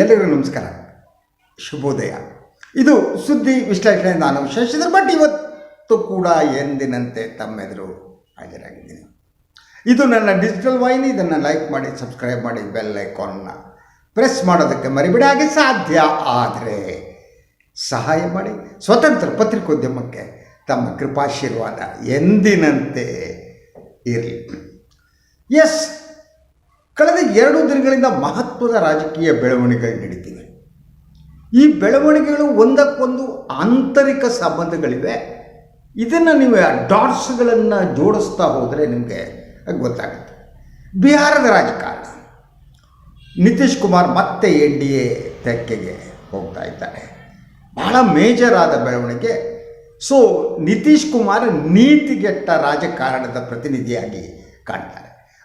ಎಲ್ಲರಿಗೂ ನಮಸ್ಕಾರ. ಶುಭೋದಯ. ಇದು ಸುದ್ದಿ ವಿಶ್ಲೇಷಣೆ ನಾನು ಶಶಿಧರ್ ಬಟ್ ಇವತ್ತು ಕೂಡ ಎಂದಿನಂತೆ ತಮ್ಮೆದುರು ಹಾಜರಾಗಿದ್ದೀನಿ. ಇದು ನನ್ನ ಡಿಜಿಟಲ್ ವಾಹಿನಿ. ಇದನ್ನು ಲೈಕ್ ಮಾಡಿ ಸಬ್ಸ್ಕ್ರೈಬ್ ಮಾಡಿ ಬೆಲ್ ಐಕಾನ್ನ ಪ್ರೆಸ್ ಮಾಡೋದಕ್ಕೆ ಮರಿಬೇಡಿ. ಹಾಗೆ ಸಾಧ್ಯ ಆದರೆ ಸಹಾಯ ಮಾಡಿ. ಸ್ವತಂತ್ರ ಪತ್ರಿಕೋದ್ಯಮಕ್ಕೆ ತಮ್ಮ ಕೃಪಾಶೀರ್ವಾದ ಎಂದಿನಂತೆ ಇರಲಿ. ಎಸ್ ಕಳೆದ ಎರಡು ದಿನಗಳಿಂದ ಮಹತ್ವದ ರಾಜಕೀಯ ಬೆಳವಣಿಗೆ ನಡೀತಿವೆ. ಈ ಬೆಳವಣಿಗೆಗಳು ಒಂದಕ್ಕೊಂದು ಆಂತರಿಕ ಸಂಬಂಧಗಳಿವೆ. ಇದನ್ನು ನೀವು ಡಾಟ್ಸ್ಗಳನ್ನು ಜೋಡಿಸ್ತಾ ಹೋದರೆ ನಿಮಗೆ ಗೊತ್ತಾಗುತ್ತೆ. ಬಿಹಾರದ ರಾಜಕಾರಣ. ನಿತೀಶ್ ಕುಮಾರ್ ಮತ್ತೆ ಎನ್ ಡಿ ಎ ತೆಕ್ಕೆಗೆ ಹೋಗ್ತಾ ಇದ್ದಾರೆ. ಬಹಳ ಮೇಜರ್ ಆದ ಬೆಳವಣಿಗೆ. ಸೊ, ನಿತೀಶ್ ಕುಮಾರ್ ನೀತಿಗೆಟ್ಟ ರಾಜಕಾರಣದ ಪ್ರತಿನಿಧಿಯಾಗಿ ಕಾಣ್ತಾರೆ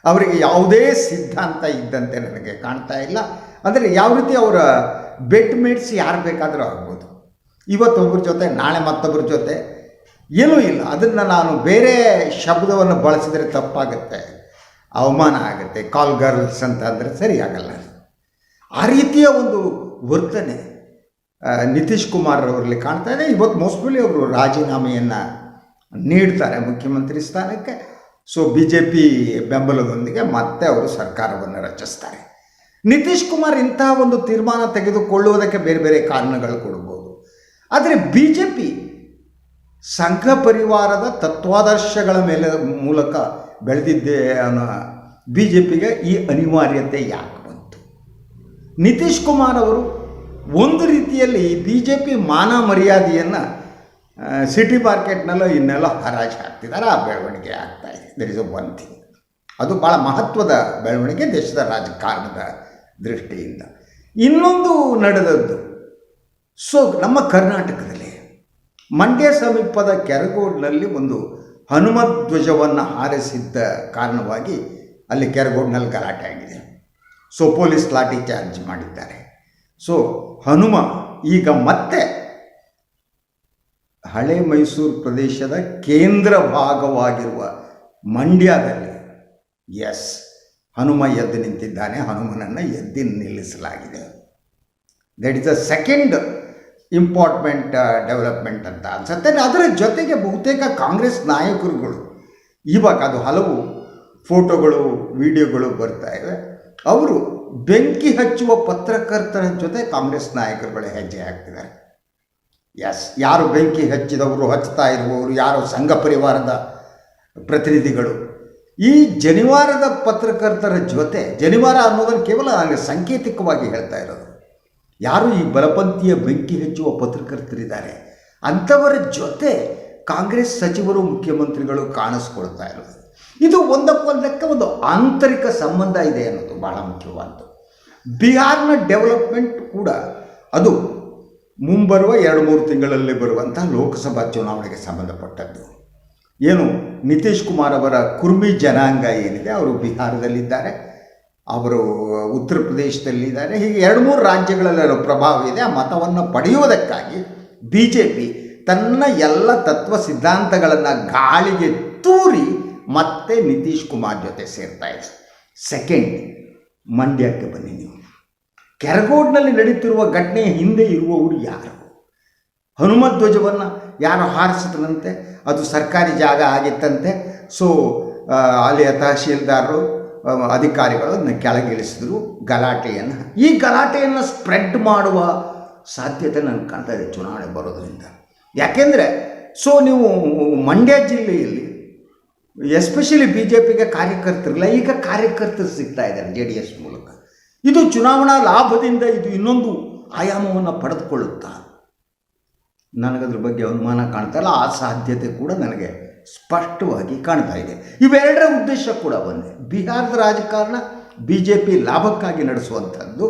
ಅವರಿಗೆ ಯಾವುದೇ ಸಿದ್ಧಾಂತ ಇದ್ದಂತೆ ನನಗೆ ಕಾಣ್ತಾ ಇಲ್ಲ. ಅಂದರೆ ಯಾವ ರೀತಿ ಅವರ ಬೆಟ್ ಮೇಟ್ಸ್ ಯಾರು ಬೇಕಾದರೂ ಆಗ್ಬೋದು. ಇವತ್ತೊಬ್ಬರ ಜೊತೆ, ನಾಳೆ ಮತ್ತೊಬ್ಬರ ಜೊತೆ, ಏನೂ ಇಲ್ಲ. ಅದನ್ನು ನಾನು ಬೇರೆ ಶಬ್ದವನ್ನು ಬಳಸಿದರೆ ತಪ್ಪಾಗುತ್ತೆ. ಅವಮಾನ ಆಗುತ್ತೆ. ಕಾಲ್ ಗರ್ಲ್ಸ್ ಅಂತ ಅಂದರೆ ಸರಿಯಾಗಲ್ಲ. ಆ ರೀತಿಯ ಒಂದು ವರ್ತನೆ ನಿತೀಶ್ ಕುಮಾರ್ ಅವರಲ್ಲಿ ಕಾಣ್ತಾ ಇದೆ. ಇವತ್ತು ಮೋಸ್ಟ್ಲಿ ಅವರು ರಾಜೀನಾಮೆಯನ್ನು ನೀಡ್ತಾರೆ ಮುಖ್ಯಮಂತ್ರಿ ಸ್ಥಾನಕ್ಕೆ. ಸೊ ಬಿ ಜೆ ಪಿ ಬೆಂಬಲದೊಂದಿಗೆ ಮತ್ತೆ ಅವರು ಸರ್ಕಾರವನ್ನು ರಚಿಸ್ತಾರೆ. ನಿತೀಶ್ ಕುಮಾರ್ ಇಂತಹ ಒಂದು ತೀರ್ಮಾನ ತೆಗೆದುಕೊಳ್ಳುವುದಕ್ಕೆ ಬೇರೆ ಬೇರೆ ಕಾರಣಗಳು ಕೊಡ್ಬೋದು ಆದರೆ ಬಿ ಜೆ ಪಿ ಸಂಘ ಪರಿವಾರದ ತತ್ವಾದರ್ಶಗಳ ಮೇಲೆ ಮೂಲಕ ಬೆಳೆದಿದ್ದೆ ಅನ್ನೋ ಬಿ ಜೆ ಪಿಗೆ ಈ ಅನಿವಾರ್ಯತೆ ಯಾಕೆ ಬಂತು? ನಿತೀಶ್ ಕುಮಾರ್ ಅವರು ಒಂದು ರೀತಿಯಲ್ಲಿ ಬಿ ಜೆ ಪಿ ಮಾನ ಮರ್ಯಾದೆಯನ್ನು ಸಿಟಿ ಮಾರ್ಕೆಟ್ನಲ್ಲೂ ಇನ್ನೆಲ್ಲ ಹರಾಜು ಹಾಕ್ತಿದ್ದಾರೆ ಆ ಬೆಳವಣಿಗೆ ಆಗ್ತಾ ಇದೆ. That is a one thing ಅದು ಭಾಳ ಮಹತ್ವದ ಬೆಳವಣಿಗೆ ದೇಶದ ರಾಜಕಾರಣದ ದೃಷ್ಟಿಯಿಂದ. ಇನ್ನೊಂದು ನಡೆದದ್ದು ಸೊ ನಮ್ಮ ಕರ್ನಾಟಕದಲ್ಲಿ ಮಂಡ್ಯ ಸಮೀಪದ ಕೆರಗೋಡ್ನಲ್ಲಿ ಒಂದು ಹನುಮತ್ ಧ್ವಜವನ್ನು ಹಾರಿಸಿದ್ದ ಕಾರಣವಾಗಿ ಅಲ್ಲಿ ಕೆರಗೋಡ್ನಲ್ಲಿ ಗಲಾಟೆ ಆಗಿದೆ. ಸೊ ಪೊಲೀಸ್ ಲಾಠಿ ಚಾರ್ಜ್ ಮಾಡಿದ್ದಾರೆ. ಸೊ ಹನುಮ ಈಗ ಮತ್ತೆ ಹಳೆ ಮೈಸೂರು ಪ್ರದೇಶದ ಕೇಂದ್ರ ಭಾಗವಾಗಿರುವ ಮಂಡ್ಯದಲ್ಲಿ ಎಸ್ ಹನುಮ ಎದ್ದು ನಿಂತಿದ್ದಾನೆ, ಹನುಮನನ್ನು ಎದ್ದು ನಿಲ್ಲಿಸಲಾಗಿದೆ. That is a second important development ಅಂತ ಅನ್ಸುತ್ತೆ. ಅದರ ಜೊತೆಗೆ ಬಹುತೇಕ ಕಾಂಗ್ರೆಸ್ ನಾಯಕರುಗಳು, ಇವಾಗ ಅದು ಹಲವು ಫೋಟೋಗಳು, ವಿಡಿಯೋಗಳು ಬರ್ತಾ ಇವೆ. ಅವರು ಬೆಂಕಿ ಹಚ್ಚುವ ಪತ್ರಕರ್ತರ ಜೊತೆ ಕಾಂಗ್ರೆಸ್ ನಾಯಕರುಗಳು ಹೆಜ್ಜೆ ಹಾಕ್ತಿದ್ದಾರೆ. ಎಸ್ ಯಾರು ಬೆಂಕಿ ಹಚ್ಚಿದವರು ಹಚ್ತಾ ಇರುವವರು, ಯಾರು ಸಂಘ ಪರಿವಾರದ ಪ್ರತಿನಿಧಿಗಳು. ಈ ಜನಿವಾರದ ಪತ್ರಕರ್ತರ ಜೊತೆ, ಜನಿವಾರ ಅನ್ನೋದನ್ನು ಕೇವಲ ನನಗೆ ಸಾಂಕೇತಿಕವಾಗಿ ಹೇಳ್ತಾ ಇರೋದು. ಯಾರು ಈ ಬಲಪಂಥೀಯ ಬೆಂಕಿ ಹಚ್ಚುವ ಪತ್ರಕರ್ತರಿದ್ದಾರೆ, ಅಂಥವರ ಜೊತೆ ಕಾಂಗ್ರೆಸ್ ಸಚಿವರು, ಮುಖ್ಯಮಂತ್ರಿಗಳು ಕಾಣಿಸ್ಕೊಳ್ತಾ ಇರೋದು. ಇದು ಒಂದಕ್ಕೊಂದಕ್ಕೆ ಒಂದು ಆಂತರಿಕ ಸಂಬಂಧ ಇದೆ ಅನ್ನೋದು ಬಹಳ ಮುಖ್ಯವಾದ್ದು. ಬಿಹಾರ್ನ ಡೆವಲಪ್ಮೆಂಟ್ ಕೂಡ ಅದು ಮುಂಬರುವ ಎರಡು ಮೂರು ತಿಂಗಳಲ್ಲಿ ಬರುವಂಥ ಲೋಕಸಭಾ ಚುನಾವಣೆಗೆ ಸಂಬಂಧಪಟ್ಟದ್ದು. ಏನು, ನಿತೀಶ್ ಕುಮಾರ್ ಅವರ ಕುರ್ಮಿ ಜನಾಂಗ ಏನಿದೆ, ಅವರು ಬಿಹಾರದಲ್ಲಿದ್ದಾರೆ. ಅವರು ಉತ್ತರ ಪ್ರದೇಶದಲ್ಲಿದ್ದಾರೆ. ಹೀಗೆ ಎರಡು ಮೂರು ರಾಜ್ಯಗಳಲ್ಲಿ ಅವರ ಪ್ರಭಾವ ಇದೆ. ಆ ಮತವನ್ನು ಪಡೆಯುವುದಕ್ಕಾಗಿ ಬಿ ಜೆ ಪಿ ತನ್ನ ಎಲ್ಲ ತತ್ವ ಸಿದ್ಧಾಂತಗಳನ್ನು ಗಾಳಿಗೆ ತೂರಿ ಮತ್ತೆ ನಿತೀಶ್ ಕುಮಾರ್ ಜೊತೆ ಸೇರ್ತಾ ಇದೆ. ಸೆಕೆಂಡ್ ಮಂಡ್ಯಕ್ಕೆ ಬನ್ನಿ ನೀವು. ಕೆರಗೋಡ್ನಲ್ಲಿ ನಡೀತಿರುವ ಘಟನೆ ಹಿಂದೆ ಇರುವವರು ಯಾರು? ಹನುಮಧ್ವಜವನ್ನು ಯಾರು ಹಾರಿಸಿದ್ರಂತೆ? ಅದು ಸರ್ಕಾರಿ ಜಾಗ ಆಗಿತ್ತಂತೆ. ಸೊ ಅಲ್ಲಿಯ ತಹಶೀಲ್ದಾರರು ಅಧಿಕಾರಿಗಳು ಅದನ್ನು ಕೆಳಗಿಳಿಸಿದ್ರು, ಗಲಾಟೆಯನ್ನು. ಈ ಗಲಾಟೆಯನ್ನು ಸ್ಪ್ರೆಡ್ ಮಾಡುವ ಸಾಧ್ಯತೆ ನನಗೆ ಕಾಣ್ತಾ ಇದೆ ಚುನಾವಣೆ ಬರೋದರಿಂದ. ಯಾಕೆಂದರೆ ಸೊ ನೀವು ಮಂಡ್ಯ ಜಿಲ್ಲೆಯಲ್ಲಿ ಎಸ್ಪೆಷಲಿ ಬಿ ಜೆ ಪಿಗೆ ಕಾರ್ಯಕರ್ತರಿಲ್ಲ, ಈಗ ಕಾರ್ಯಕರ್ತರು ಸಿಗ್ತಾ ಇದ್ದಾರೆ ಜೆ ಡಿ ಎಸ್ ಮೂಲಕ. ಇದು ಚುನಾವಣಾ ಲಾಭದಿಂದ ಇದು ಇನ್ನೊಂದು ಆಯಾಮವನ್ನು ಪಡೆದುಕೊಳ್ಳುತ್ತಾ? ನನಗದ್ರ ಬಗ್ಗೆ ಅನುಮಾನ ಕಾಣ್ತಾ ಇಲ್ಲ. ಆ ಸಾಧ್ಯತೆ ಕೂಡ ನನಗೆ ಸ್ಪಷ್ಟವಾಗಿ ಕಾಣ್ತಾ ಇದೆ. ಇವೆರಡರ ಉದ್ದೇಶ ಕೂಡ ಒಂದೇ. ಬಿಹಾರದ ರಾಜಕಾರಣ ಬಿ ಜೆ ಪಿ ಲಾಭಕ್ಕಾಗಿ ನಡೆಸುವಂಥದ್ದು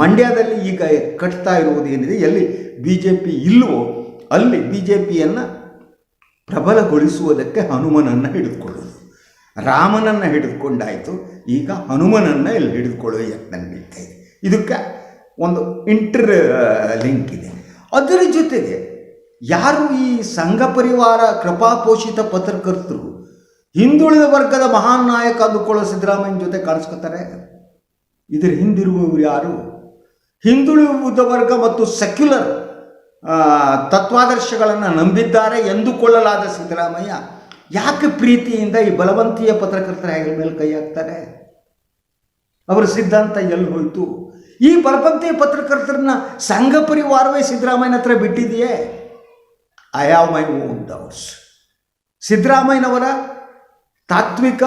ಮಂಡ್ಯದಲ್ಲಿ ಈಗ ಕಟ್ತಾ ಇರುವುದು ಏನಿದೆ, ಎಲ್ಲಿ ಬಿ ಜೆ ಪಿ ಇಲ್ಲವೋ ಅಲ್ಲಿ ಬಿ ಜೆ ಪಿಯನ್ನು ಪ್ರಬಲಗೊಳಿಸುವುದಕ್ಕೆ ಹನುಮನನ್ನು ಹಿಡಿದುಕೊಳ್ಳೋದು ರಾಮನನ್ನು ಹಿಡಿದುಕೊಂಡಾಯಿತು. ಈಗ ಹನುಮನನ್ನು ಇಲ್ಲಿ ಹಿಡಿದುಕೊಳ್ಳುವ ಯತ್ನ ನಡೀತಾ ಇದೆ. ಇದಕ್ಕೆ ಒಂದು ಇಂಟರ್ ಲಿಂಕ್ ಇದೆ. ಅದರ ಜೊತೆಗೆ ಯಾರು ಈ ಸಂಘ ಪರಿವಾರ ಕೃಪಾಪೋಷಿತ ಪತ್ರಕರ್ತರು ಹಿಂದುಳಿದ ವರ್ಗದ ಮಹಾನ್ ನಾಯಕ ಅಂದುಕೊಳ್ಳೋ ಸಿದ್ದರಾಮಯ್ಯನ ಜೊತೆ ಕಾಣಿಸ್ಕೊತಾರೆ? ಇದರ ಹಿಂದಿರುವವರು ಯಾರು? ಹಿಂದುಳಿದ ವರ್ಗ ಮತ್ತು ಸೆಕ್ಯುಲರ್ ತತ್ವಾದರ್ಶಗಳನ್ನು ನಂಬಿದ್ದಾರೆ ಎಂದುಕೊಳ್ಳಲಾದ ಸಿದ್ದರಾಮಯ್ಯ ಯಾಕೆ ಪ್ರೀತಿಯಿಂದ ಈ ಬಲವಂತೀಯ ಪತ್ರಕರ್ತರ ಮೇಲೆ ಕೈ ಹಾಕ್ತಾರೆ? ಅವರ ಸಿದ್ಧಾಂತ ಎಲ್ಲಿ ಹೋಯಿತು? ಈ ಬಲವಂತೀಯ ಪತ್ರಕರ್ತರನ್ನ ಸಂಘ ಪರಿವಾರವೇ ಸಿದ್ದರಾಮಯ್ಯನ ಹತ್ರ ಬಿಟ್ಟಿದೆಯೇ? I have my own doubts ಸಿದ್ದರಾಮಯ್ಯನವರ ತಾತ್ವಿಕ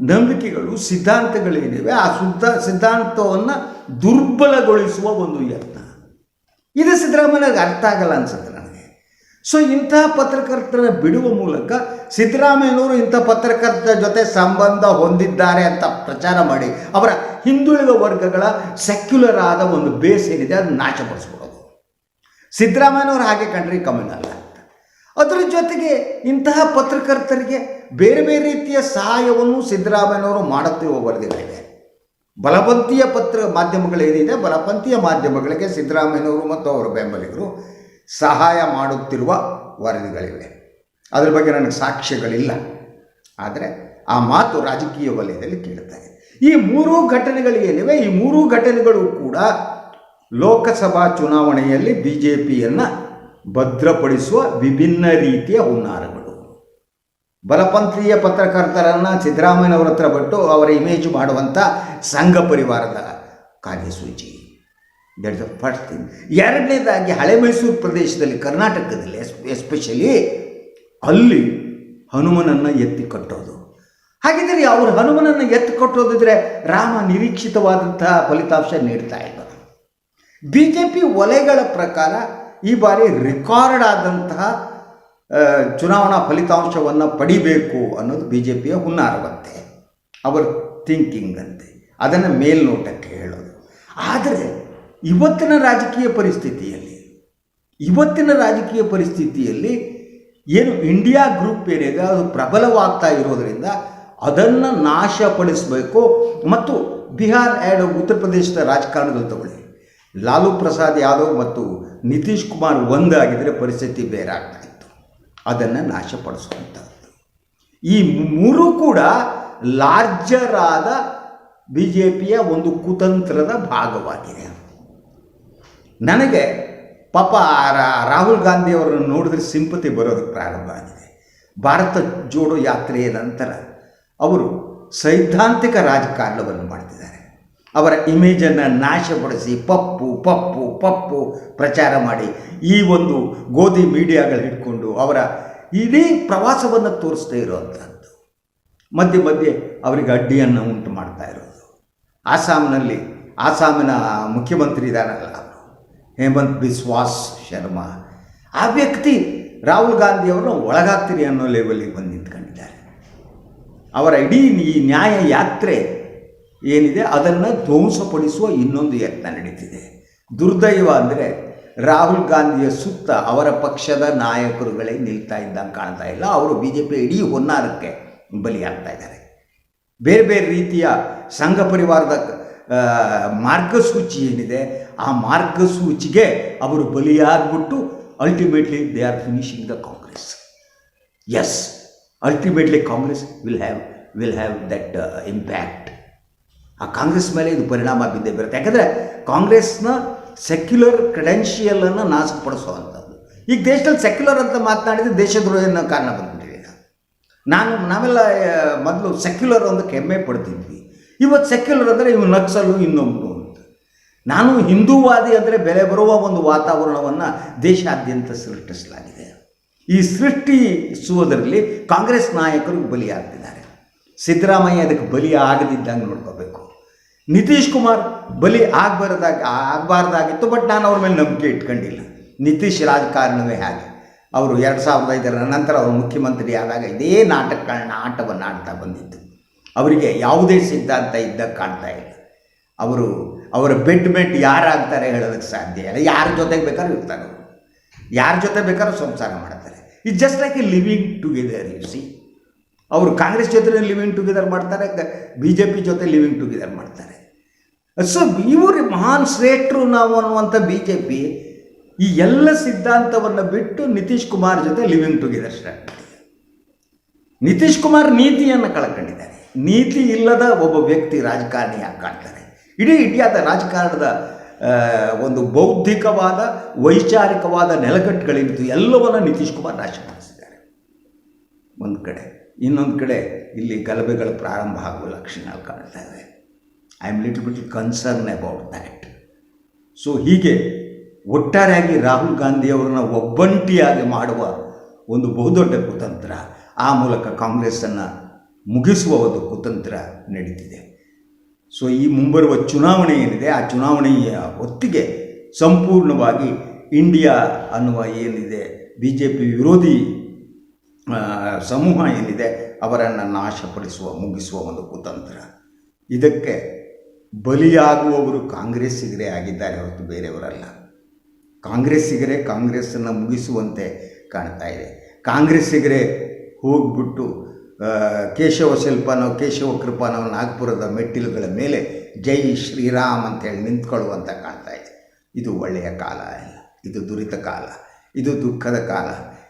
ನಂಬಿಕೆಗಳು, ಸಿದ್ಧಾಂತಗಳೇನಿವೆ, ಆ ಸುದ್ದ ಸಿದ್ಧಾಂತವನ್ನು ದುರ್ಬಲಗೊಳಿಸುವ ಒಂದು ಯತ್ನ. ಇದು ಸಿದ್ದರಾಮಯ್ಯನಿಗೆ ಅರ್ಥ ಆಗಲ್ಲ ಅನ್ಸುತ್ತೆ. ಸೊ ಇಂತಹ ಪತ್ರಕರ್ತರ ಬಿಡುವ ಮೂಲಕ ಸಿದ್ದರಾಮಯ್ಯನವರು ಇಂಥ ಪತ್ರಕರ್ತರ ಜೊತೆ ಸಂಬಂಧ ಹೊಂದಿದ್ದಾರೆ ಅಂತ ಪ್ರಚಾರ ಮಾಡಿ ಅವರ ಹಿಂದುಳಿದ ವರ್ಗಗಳ ಸೆಕ್ಯುಲರ್ ಆದ ಒಂದು ಬೇಸ್ ಏನಿದೆ ಅದನ್ನು ನಾಶಪಡಿಸ್ಬಿಡೋದು. ಸಿದ್ದರಾಮಯ್ಯನವರು ಹಾಗೆ ಕಂಡ್ರಿ ಕಮೆಂಟ್ ಅಲ್ಲ ಅದರ ಜೊತೆಗೆ ಇಂತಹ ಪತ್ರಕರ್ತರಿಗೆ ಬೇರೆ ಬೇರೆ ರೀತಿಯ ಸಹಾಯವನ್ನು ಸಿದ್ದರಾಮಯ್ಯನವರು ಮಾಡುತ್ತಿರುವ ವರದಿಗಳಿವೆ ಬಲಪಂಥೀಯ ಪತ್ರ ಮಾಧ್ಯಮಗಳೇನಿದೆ ಬಲಪಂಥೀಯ ಮಾಧ್ಯಮಗಳಿಗೆ ಸಿದ್ದರಾಮಯ್ಯನವರು ಮತ್ತು ಅವರ ಬೆಂಬಲಿಗರು ಸಹಾಯ ಮಾಡುತ್ತಿರುವ ವರದಿಗಳಿವೆ. ಅದ್ರ ಬಗ್ಗೆ ನನಗೆ ಸಾಕ್ಷ್ಯಗಳಿಲ್ಲ. ಆದರೆ ಆ ಮಾತು ರಾಜಕೀಯ ವಲಯದಲ್ಲಿ ಕೇಳುತ್ತದೆ ಈ ಮೂರೂ ಘಟನೆಗಳು ಏನಿವೆ? ಈ ಮೂರೂ ಘಟನೆಗಳು ಕೂಡ ಲೋಕಸಭಾ ಚುನಾವಣೆಯಲ್ಲಿ ಬಿ ಜೆ ಪಿಯನ್ನು ಭದ್ರಪಡಿಸುವ ವಿಭಿನ್ನ ರೀತಿಯ ಹುನ್ನಾರಗಳು. ಬಲಪಂಥೀಯ ಪತ್ರಕರ್ತರನ್ನು ಸಿದ್ದರಾಮಯ್ಯನವರ ಹತ್ರ ಬಿಟ್ಟು ಅವರ ಇಮೇಜ್ ಮಾಡುವಂಥ ಸಂಘ ಪರಿವಾರದ ಕಾರ್ಯಸೂಚಿ. ದಟ್ ದ ಫಸ್ಟ್ ಥಿಂಗ್ ಎರಡನೇದಾಗಿ ಹಳೆ ಮೈಸೂರು ಪ್ರದೇಶದಲ್ಲಿ, ಕರ್ನಾಟಕದಲ್ಲಿ ಎಸ್ ಎಸ್ಪೆಷಲಿ ಅಲ್ಲಿ ಹನುಮನನ್ನು ಎತ್ತಿ ಕಟ್ಟೋದು. ಹಾಗಿದ್ರೆ ಅವರು ಹನುಮನನ್ನು ಎತ್ತಿ ಕಟ್ಟೋದಿದ್ರೆ ರಾಮ ನಿರೀಕ್ಷಿತವಾದಂತಹ ಫಲಿತಾಂಶ ನೀಡ್ತಾ ಇದ್ದ ಬಿ ಜೆ ಪಿ ವಲಯಗಳ ಪ್ರಕಾರ ಈ ಬಾರಿ ರೆಕಾರ್ಡ್ ಆದಂತಹ ಚುನಾವಣಾ ಫಲಿತಾಂಶವನ್ನು ಪಡಿಬೇಕು ಅನ್ನೋದು ಬಿ ಜೆ ಪಿಯ ಹುನ್ನಾರವಂತೆ. ಅವರ ಥಿಂಕಿಂಗ್ ಅಂತೆ. ಅದನ್ನು ಮೇಲ್ನೋಟಕ್ಕೆ ಹೇಳೋದು. ಆದರೆ ಇವತ್ತಿನ ರಾಜಕೀಯ ಪರಿಸ್ಥಿತಿಯಲ್ಲಿ, ಇವತ್ತಿನ ರಾಜಕೀಯ ಪರಿಸ್ಥಿತಿಯಲ್ಲಿ ಏನು ಇಂಡಿಯಾ ಗ್ರೂಪ್ ಏನಿದೆ, ಅದು ಪ್ರಬಲವಾಗ್ತಾ ಇರೋದರಿಂದ ಅದನ್ನು ನಾಶಪಡಿಸಬೇಕು. ಮತ್ತು ಬಿಹಾರ್ ಆ್ಯಂಡ್ ಉತ್ತರ ಪ್ರದೇಶದ ರಾಜಕಾರಣದಲ್ಲಿ ತಗೊಳ್ಳಿ. ಲಾಲು ಪ್ರಸಾದ್ ಯಾದವ್ ಮತ್ತು ನಿತೀಶ್ ಕುಮಾರ್ ಒಂದಾಗಿದ್ದರೆ ಪರಿಸ್ಥಿತಿ ಬೇರೆ ಆಗ್ತಾ ಇತ್ತು. ಅದನ್ನು ನಾಶಪಡಿಸುವಂಥದ್ದು ಈ ಮೂರು ಕೂಡ ಲಾರ್ಜರ್ ಆದ ಬಿ ಜೆ ಪಿಯ ಒಂದು ಕುತಂತ್ರದ ಭಾಗವಾಗಿದೆ. ನನಗೆ ಪಾಪ ರಾಹುಲ್ ಗಾಂಧಿ ಅವರನ್ನು ನೋಡಿದ್ರೆ ಸಿಂಪತಿ ಬರೋದು ಪ್ರಾರಂಭ ಆಗಿದೆ. ಭಾರತ ಜೋಡೋ ಯಾತ್ರೆಯ ನಂತರ ಅವರು ಸೈದ್ಧಾಂತಿಕ ರಾಜಕಾರಣವನ್ನು ಮಾಡ್ತಿದ್ದಾರೆ. ಅವರ ಇಮೇಜನ್ನು ನಾಶಪಡಿಸಿ ಪಪ್ಪು ಪಪ್ಪು ಪಪ್ಪು ಪ್ರಚಾರ ಮಾಡಿ ಈ ಒಂದು ಗೋಧಿ ಮೀಡಿಯಾಗಳು ಹಿಡ್ಕೊಂಡು ಅವರ ಇಡೀ ಪ್ರವಾಸವನ್ನು ತೋರಿಸ್ತಾ ಇರೋವಂಥದ್ದು ಮಧ್ಯೆ ಮಧ್ಯೆ ಅವರಿಗೆ ಅಡ್ಡಿಯನ್ನು ಉಂಟು ಮಾಡ್ತಾ ಇರೋದು. ಆಸಾಮ್ನಲ್ಲಿ ಆಸಾಮಿನ ಮುಖ್ಯಮಂತ್ರಿ ಇದ್ದಾರಲ್ಲ ಹೇಮಂತ್ ಬಿಸ್ವಾಸ್ ಶರ್ಮಾ. ಆ ವ್ಯಕ್ತಿ ರಾಹುಲ್ ಗಾಂಧಿಯವ್ರನ್ನ ಒಳಗಾಗ್ತೀರಿ ಅನ್ನೋ ಲೆವೆಲಿಗೆ ಬಂದು ನಿಂತ್ಕೊಂಡಿದ್ದಾರೆ. ಅವರ ಇಡೀ ಈ ನ್ಯಾಯ ಯಾತ್ರೆ ಏನಿದೆ ಅದನ್ನು ಧ್ವಂಸಪಡಿಸುವ ಇನ್ನೊಂದು ಯತ್ನ ನಡೀತಿದೆ. ದುರ್ದೈವ ಅಂದರೆ ರಾಹುಲ್ ಗಾಂಧಿಯ ಸುತ್ತ ಅವರ ಪಕ್ಷದ ನಾಯಕರುಗಳೇ ನಿಲ್ತಾ ಇದ್ದಂಗೆ ಕಾಣ್ತಾ ಇಲ್ಲ. ಅವರು ಬಿ ಜೆ ಪಿ ಇಡೀ ಹೊನ್ನಾರಕ್ಕೆ ಬಲಿಯಾಗ್ತಾ ಇದ್ದಾರೆ. ಬೇರೆ ಬೇರೆ ರೀತಿಯ ಸಂಘ ಪರಿವಾರದ ಮಾರ್ಗಸೂಚಿ ಏನಿದೆ ಆ ಮಾರ್ಗಸೂಚಿಗೆ ಅವರು ಬಲಿಯಾಗ್ಬಿಟ್ಟು ultimately they are finishing the Congress as ultimately Congress will have will have that impact ಆ ಕಾಂಗ್ರೆಸ್ ಮೇಲೆ ಇದು ಪರಿಣಾಮ ಬಿದ್ದೇ ಬರುತ್ತೆ. ಯಾಕಂದರೆ ಕಾಂಗ್ರೆಸ್ನ ಸೆಕ್ಯುಲರ್ ಕ್ರೆಡೆನ್ಷಿಯಲನ್ನು ನಾಶಪಡಿಸುವಂಥದ್ದು. ಈಗ ದೇಶದಲ್ಲಿ ಸೆಕ್ಯುಲರ್ ಅಂತ ಮಾತನಾಡಿದರೆ ದೇಶದ್ರೋಹ ಅನ್ನೋ ಕಾರಣ ಬಂದ್ಬಿಟ್ಟಿದೆ. ನಾನು, ನಾವೆಲ್ಲ ಮೊದಲು ಸೆಕ್ಯುಲರ್ ಅಂತ ಹೆಮ್ಮೆ ಪಡ್ತಿದ್ವಿ. ಇವತ್ತು ಸೆಕ್ಯುಲರ್ ಅಂದರೆ ಇವು ನಕ್ಸಲು ಅಂತ ನಾನು ಹಿಂದೂವಾದಿ ಅಂದರೆ ಬೆಲೆ ಬರುವ ಒಂದು ವಾತಾವರಣವನ್ನು ದೇಶಾದ್ಯಂತ ಸೃಷ್ಟಿಸಲಾಗಿದೆ. ಈ ಸೃಷ್ಟಿಸುವುದರಲ್ಲಿ ಕಾಂಗ್ರೆಸ್ ನಾಯಕರು ಬಲಿಯಾಗ್ತಿದ್ದಾರೆ. ಸಿದ್ದರಾಮಯ್ಯ ಅದಕ್ಕೆ ಬಲಿ ಆಗದಿದ್ದಂಗೆ ನೋಡ್ಕೋಬೇಕು. ನಿತೀಶ್ ಕುಮಾರ್ ಬಲಿ ಆಗಬಾರ್ದಾಗ, ಆಗಬಾರ್ದಾಗಿತ್ತು, ಬಟ್ ನಾನು ಅವ್ರ ಮೇಲೆ ನಂಬಿಕೆ ಇಟ್ಕೊಂಡಿಲ್ಲ. ನಿತೀಶ್ ರಾಜಕಾರಣವೇ ಹಾಗೆ. ಅವರು ಎರಡು ಸಾವಿರದ ಐದರ ನಂತರ ಅವರು ಮುಖ್ಯಮಂತ್ರಿ ಆದಾಗ ಇದೇ ನಾಟಕಗಳನ್ನ, ಆಟವನ್ನು ಆಡ್ತಾ ಬಂದಿದ್ದು. ಅವರಿಗೆ ಯಾವುದೇ ಸಿದ್ಧಾಂತ ಇದ್ದಾಗ ಕಾಣ್ತಾ ಇಲ್ಲ. ಅವರು, ಅವರ ಬೆಡ್ ಮೆಟ್ ಯಾರಾಗ್ತಾರೆ ಹೇಳೋದಕ್ಕೆ ಸಾಧ್ಯ ಇಲ್ಲ. ಯಾರ ಜೊತೆಗೆ ಬೇಕಾದ್ರೂ ಇರ್ತಾರೆ ಯಾರ ಜೊತೆ ಬೇಕಾದ್ರೂ ಸಂಸಾರ ಮಾಡ್ತಾರೆ. It just like a living together you see ಅವರು ಕಾಂಗ್ರೆಸ್ ಜೊತೆ ಲಿವಿಂಗ್ ಟುಗೆದರ್ ಮಾಡ್ತಾರೆ ಬಿ ಜೆ ಪಿ ಜೊತೆ ಲಿವಿಂಗ್ ಟುಗೆದರ್ ಮಾಡ್ತಾರೆ. ಸೊ ಇವರು ಮಹಾನ್ ಶ್ರೇಷ್ಠರು ನಾವು ಅನ್ನುವಂಥ ಬಿ ಜೆ ಪಿ ಈ ಎಲ್ಲ ಸಿದ್ಧಾಂತವನ್ನು ಬಿಟ್ಟು ನಿತೀಶ್ ಕುಮಾರ್ ಜೊತೆ living together start Nitish Kumar ನೀತಿಯನ್ನು ಕಳ್ಕೊಂಡಿದ್ದಾರೆ. ನೀತಿ ಇಲ್ಲದ ಒಬ್ಬ ವ್ಯಕ್ತಿ ರಾಜಕಾರಣಿಯಾಗಿ ಕಾಣ್ತಾರೆ ಇಡೀ ಇಂಡಿಯಾದ ರಾಜಕಾರಣದ ಒಂದು ಬೌದ್ಧಿಕವಾದ, ವೈಚಾರಿಕವಾದ ನೆಲಗಟ್ಟುಗಳಿಂದ ಎಲ್ಲವನ್ನು ನಿತೀಶ್ ಕುಮಾರ್ ನಾಶ ಮಾಡಿಸಿದ್ದಾರೆ. ಒಂದು ಕಡೆ. ಇನ್ನೊಂದು ಕಡೆ ಇಲ್ಲಿ ಗಲಭೆಗಳು ಪ್ರಾರಂಭ ಆಗುವ ಲಕ್ಷಣ ಕಾಣ್ತಾ ಇದೆ I am little bit concern about that so ಹೀಗೆ ಒಟ್ಟಾರೆಯಾಗಿ ರಾಹುಲ್ ಗಾಂಧಿಯವರನ್ನ ಒಬ್ಬಂಟಿಯಾಗಿ ಮಾಡುವ ಒಂದು ಬಹುದೊಡ್ಡ ಕುತಂತ್ರ ಆ ಮೂಲಕ ಕಾಂಗ್ರೆಸ್ಸನ್ನು ಮುಗಿಸುವ ಒಂದು ಕುತಂತ್ರ ನಡೀತಿದೆ. ಸೊ ಈ ಮುಂಬರುವ ಚುನಾವಣೆ ಏನಿದೆ, ಆ ಚುನಾವಣೆಯ ಹೊತ್ತಿಗೆ ಸಂಪೂರ್ಣವಾಗಿ ಇಂಡಿಯಾ ಅನ್ನುವ ಏನಿದೆ ಬಿ ಜೆ ಪಿ ವಿರೋಧಿ ಸಮೂಹ ಏನಿದೆ, ಅವರನ್ನು ನಾಶಪಡಿಸುವ, ಮುಗಿಸುವ ಒಂದು ಕುತಂತ್ರ. ಇದಕ್ಕೆ ಬಲಿಯಾಗುವವರು ಕಾಂಗ್ರೆಸ್ಸಿಗರೇ ಆಗಿದ್ದಾರೆ ಹೊರತು ಬೇರೆಯವರಲ್ಲ. ಕಾಂಗ್ರೆಸ್ಸಿಗರೇ ಕಾಂಗ್ರೆಸ್ಸನ್ನು ಮುಗಿಸುವಂತೆ ಕಾಣ್ತಾ ಇದೆ. ಕಾಂಗ್ರೆಸ್ಸಿಗರೇ ಹೋಗ್ಬಿಟ್ಟು ಕೇಶವ ಶಿಲ್ಪನೋ, ಕೇಶವ ಕೃಪಾನೋ ನಾಗ್ಪುರದ ಮೆಟ್ಟಿಲುಗಳ ಮೇಲೆ ಜೈ ಶ್ರೀರಾಮ್ ಅಂತೇಳಿ ನಿಂತ್ಕೊಳ್ಳುವಂತ ಕಾಣ್ತಾ ಇದೆ. ಇದು ಒಳ್ಳೆಯ ಕಾಲ ಅಲ್ಲ. ಇದು ದುರಿತ ಕಾಲ. ಇದು ದುಃಖದ ಕಾಲ.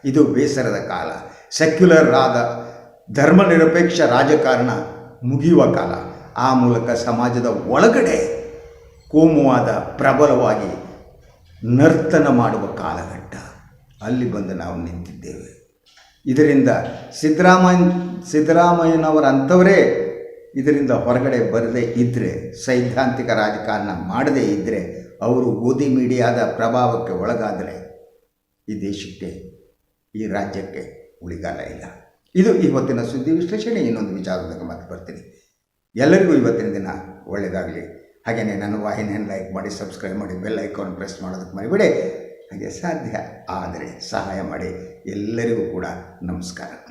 ಇದು ಬೇಸರದ ಕಾಲ. ಸೆಕ್ಯುಲರ್ ಆದ ಧರ್ಮನಿರಪೇಕ್ಷ ರಾಜಕಾರಣ ಮುಗಿಯುವ ಕಾಲ. ಆ ಮೂಲಕ ಸಮಾಜದ ಒಳಗಡೆ ಕೋಮುವಾದ ಪ್ರಬಲವಾಗಿ ನರ್ತನ ಮಾಡುವ ಕಾಲಘಟ್ಟ. ಅಲ್ಲಿ ಬಂದು ನಾವು ನಿಂತಿದ್ದೇವೆ. ಇದರಿಂದ ಸಿದ್ದರಾಮಯ್ಯ ಅಂಥವರೇ ಇದರಿಂದ ಹೊರಗಡೆ ಬರದೇ ಇದ್ದರೆ ಸೈದ್ಧಾಂತಿಕ ರಾಜಕಾರಣ ಮಾಡದೇ ಇದ್ದರೆ ಅವರು ಗೋಧಿ ಮೀಡಿಯಾದ ಪ್ರಭಾವಕ್ಕೆ ಒಳಗಾದರೆ ಈ ದೇಶಕ್ಕೆ, ಈ ರಾಜ್ಯಕ್ಕೆ ಉಳಿಗಾಲ ಇಲ್ಲ. ಇದು ಇವತ್ತಿನ ಸುದ್ದಿ ವಿಶ್ಲೇಷಣೆ. ಇನ್ನೊಂದು ವಿಚಾರದಾಗ ಮತ್ತೆ ಬರ್ತೀನಿ. ಎಲ್ಲರಿಗೂ ಇವತ್ತಿನ ದಿನ ಒಳ್ಳೆಯದಾಗಲಿ. ಹಾಗೆಯೇ ನನ್ನ ವಾಹಿನಿಯನ್ನು ಲೈಕ್ ಮಾಡಿ, ಸಬ್ಸ್ಕ್ರೈಬ್ ಮಾಡಿ, ಬೆಲ್ ಐಕಾನ್ ಪ್ರೆಸ್ ಮಾಡೋದಕ್ಕೆ ಮರಿಬೇಡಿ. ಹಾಗೆ ಸಾಧ್ಯ ಆದರೆ ಸಹಾಯ ಮಾಡಿ. ಎಲ್ಲರಿಗೂ ಕೂಡ ನಮಸ್ಕಾರ.